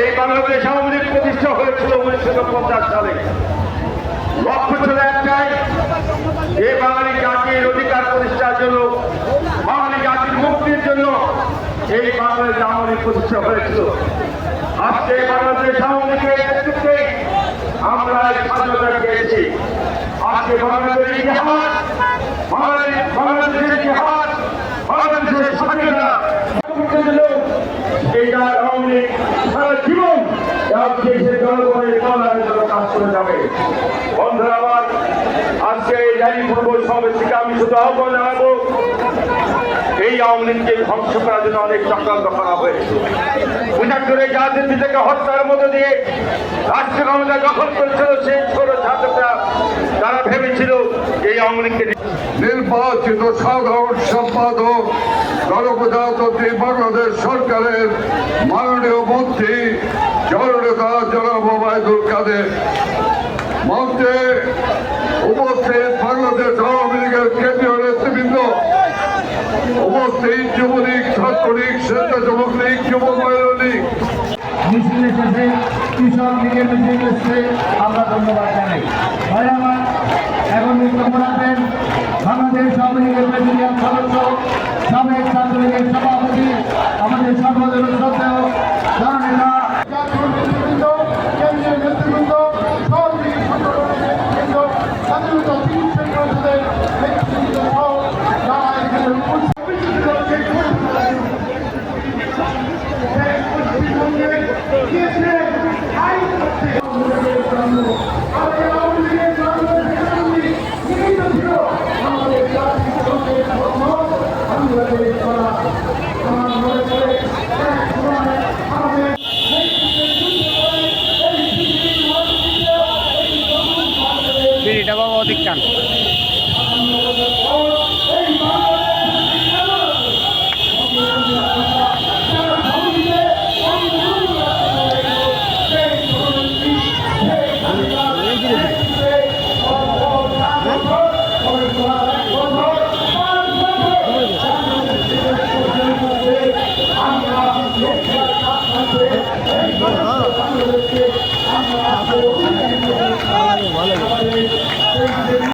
এই বাংলাদেশ আওয়ামী লীগ প্রতিষ্ঠা হয়েছিল উনিশশো পঞ্চাশ সালে লক্ষ্য ছিল একটাই এই বাঙালি জাতির অধিকার প্রতিষ্ঠার জন্য বাঙালি জাতির মুক্তির জন্য এই বাংলাদেশ আওয়ামী লীগ প্রতিষ্ঠা হয়েছিল। আজকে বাংলাদেশ আওয়ামী নেতৃত্বে আমরা স্বাধীনতা পেয়েছি। আজকে বাংলাদেশের ইতিহাস এইটা আওয়ামী লীগ সারা জীবন দেশের জনগণের যাবে। বন্ধুরা আমার, আজকে এই র্যালি পূর্ব সমাবেশ আমি শুধু আহ্বান জানাব এই আওয়ামী লীগকে ধ্বংস করার জন্য অনেক চক্রান্ত করা হয়েছে। বিশেষ করে রাজনীতি থেকে হত্যার মধ্য দিয়ে রাষ্ট্র ক্ষমতা দখল করেছিল সেই ছোট ছাত্ররা। তারা ভেবেছিল এই আওয়ামী লীগকে নির্বাচিত সাধারণ সম্পাদক, গণপ্রজাতন্ত্রী বাংলাদেশ সরকারের মাননীয় মন্ত্রী জননেতা জনাব ওবায়দুল কাদের মঞ্চে উপস্থিত বাংলাদেশ আওয়ামী লীগের কেন্দ্রীয় নেতৃবৃন্দ উপস্থিত যুবলীগ, ছাত্রলীগ স্বেচ্ছাসেবক লীগ, যুব মহিলা লীগ। মিছিল এসেছে কৃষক লীগের মিছিল এসেছে। আমরা ধন্যবাদ জানাই। ভাই, আমার এখন রাখবেন। বাংলাদেশ আওয়ামী লীগের প্রেসিডেন্ট সদস্য, সাবেক ছাত্রলীগের সভাপতি, আমাদের সর্বদল শ্রদ্ধেয় জননেতা বাবা